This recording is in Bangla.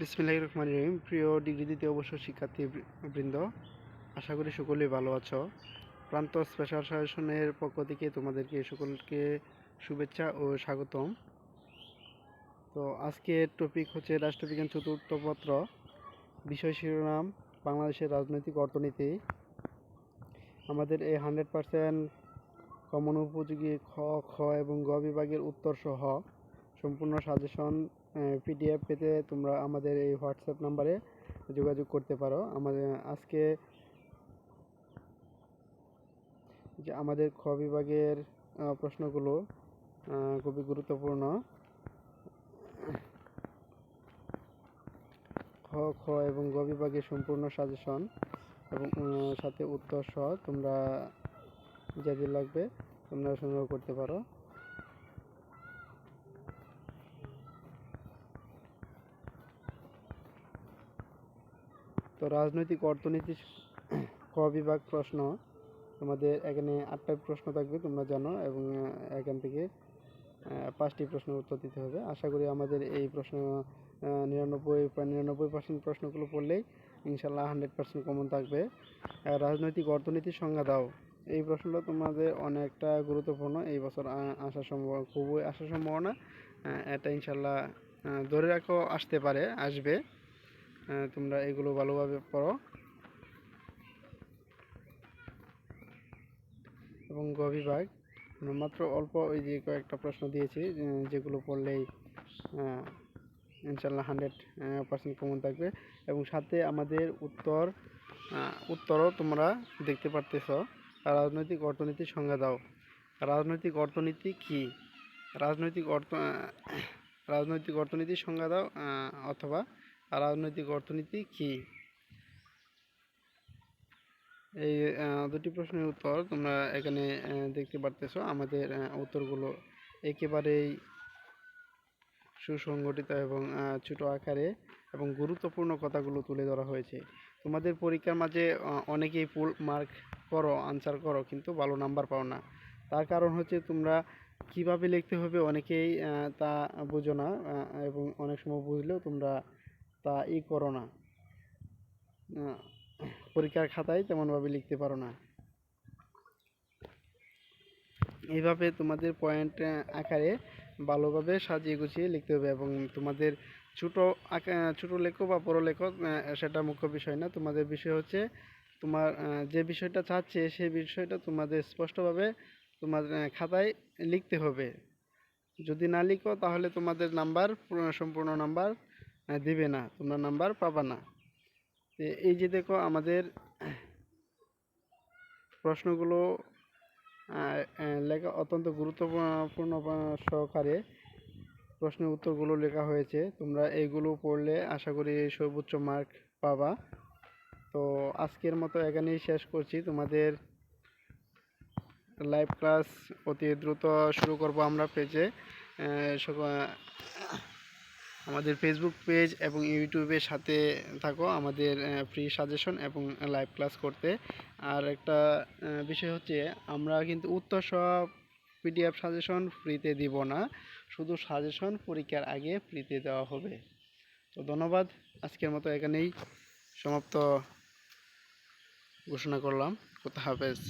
বিসমিল্লাহির রহমান রহিম। প্রিয় ডিগ্রি দ্বিতীয় অবশ্য শিক্ষার্থী বৃন্দ, আশা করি সকলেই ভালো আছো। প্রান্ত স্পেশাল সাজেশনের পক্ষ থেকে তোমাদেরকে সকলকে শুভেচ্ছা ও স্বাগতম। তো আজকের টপিক হচ্ছে রাষ্ট্রবিজ্ঞান চতুর্থ পত্র। বিষয় শিরোনাম, বাংলাদেশের রাজনৈতিক অর্থনীতি। আমাদের এই হান্ড্রেড পার্সেন্ট কমন উপযোগী খ খ এবং গ বিভাগের উত্তর সহ সম্পূর্ণ সাজেশন পিডিএফ পেতে তোমরা আমাদের এই হোয়াটসঅ্যাপ নাম্বারে যোগাযোগ করতে পারো। আমাদের, আজকে যে আমাদের খ বিভাগের প্রশ্নগুলো খুবই গুরুত্বপূর্ণ। খ খ এবং গ বিভাগের সম্পূর্ণ সাজেশন এবং সাথে উত্তর সহ তোমরা যাদের লাগবে তোমরা সংগ্রহ করতে পারো। রাজনৈতিক অর্থনীতি ক বিভাগ প্রশ্ন। তোমাদের এখানে আটটা প্রশ্ন থাকবে, তোমরা জানো এবং এখান থেকে পাঁচটি প্রশ্নের উত্তর দিতে হবে। আশা করি আমাদের এই প্রশ্ন নিরানব্বই নিরানব্বই পার্সেন্ট প্রশ্নগুলো পড়লেই ইনশাল্লাহ হান্ড্রেড পার্সেন্ট কমন থাকবে। রাজনৈতিক অর্থনীতির সংজ্ঞা দাও। এই প্রশ্নটা তোমাদের অনেকটা গুরুত্বপূর্ণ। এই বছর আসার সম্ভাবনা খুবই আসার সম্ভাবনা এটা ইনশাল্লাহ ধরে রাখো, আসতে পারে, আসবে। তোমরা এগুলো ভালোভাবে পড়ো। এবং গ বিভাগ মাত্র অল্প ওই যে কয়েকটা প্রশ্ন দিয়েছি যেগুলো পড়লেই ইনশাল্লাহ হান্ড্রেড পার্সেন্ট কমন থাকবে। এবং সাথে আমাদের উত্তর উত্তরও তোমরা দেখতে পারতেছ। রাজনৈতিক অর্থনীতির সংজ্ঞা দাও। রাজনৈতিক অর্থনীতি কি? রাজনৈতিক অর্থ রাজনৈতিক অর্থনীতির সংজ্ঞা দাও অথবা রাজনৈতিক অর্থনীতি কি? এই দুটি প্রশ্নের উত্তর তোমরা এখানে দেখতে পারতেছো। আমাদের উত্তরগুলো একেবারেই সুসংগঠিত এবং ছোট আকারে এবং গুরুত্বপূর্ণ কথাগুলো তুলে ধরা হয়েছে। তোমাদের পরীক্ষার মাঝে অনেকেই ফুল মার্ক করো আনসার করো, কিন্তু ভালো নাম্বার পাও না। তার কারণ হচ্ছে তোমরা কীভাবে লিখতে হবে অনেকেই তা বোঝো না এবং অনেক সময় বুঝলেও তোমরা তা ই করো না। পরীক্ষার খাতায় তেমনভাবে লিখতে পারো না। এইভাবে তোমাদের পয়েন্ট আকারে ভালোভাবে সাজিয়ে গুছিয়ে লিখতে হবে এবং তোমাদের ছোটো ছোটো লেখো বা বড়ো লেখো সেটা মুখ্য বিষয় না। তোমাদের বিষয় হচ্ছে তোমার যে বিষয়টা চাচ্ছে সেই বিষয়টা তোমাদের স্পষ্টভাবে তোমার খাতায় লিখতে হবে। যদি না লিখো তাহলে তোমাদের নাম্বার সম্পূর্ণ নাম্বার দিবে না, তোমরা নাম্বার পাবা না। এই যে দেখো আমাদের প্রশ্নগুলো লেখা অত্যন্ত গুরুত্বপূর্ণ সহকারে প্রশ্নের উত্তরগুলো লেখা হয়েছে। তোমরা এইগুলো পড়লে আশা করি সর্বোচ্চ মার্ক পাবা। তো আজকের মতো এখানেই শেষ করছি। তোমাদের লাইভ ক্লাস অতি দ্রুত শুরু করব আমরা পেজে আমাদের ফেসবুক পেজ এবং ইউটিউবের সাথে থাকো, আমাদের ফ্রি সাজেশন এবং লাইভ ক্লাস করতে। আর একটা বিষয় হচ্ছে, আমরা কিন্তু উত্তর সব পিডিএফ সাজেশন ফ্রিতে দিব না, শুধু সাজেশন পরীক্ষার আগে ফ্রিতে দেওয়া হবে। তো ধন্যবাদ, আজকের মতো এখানেই সমাপ্ত ঘোষণা করলাম। কোথা হাফেজ?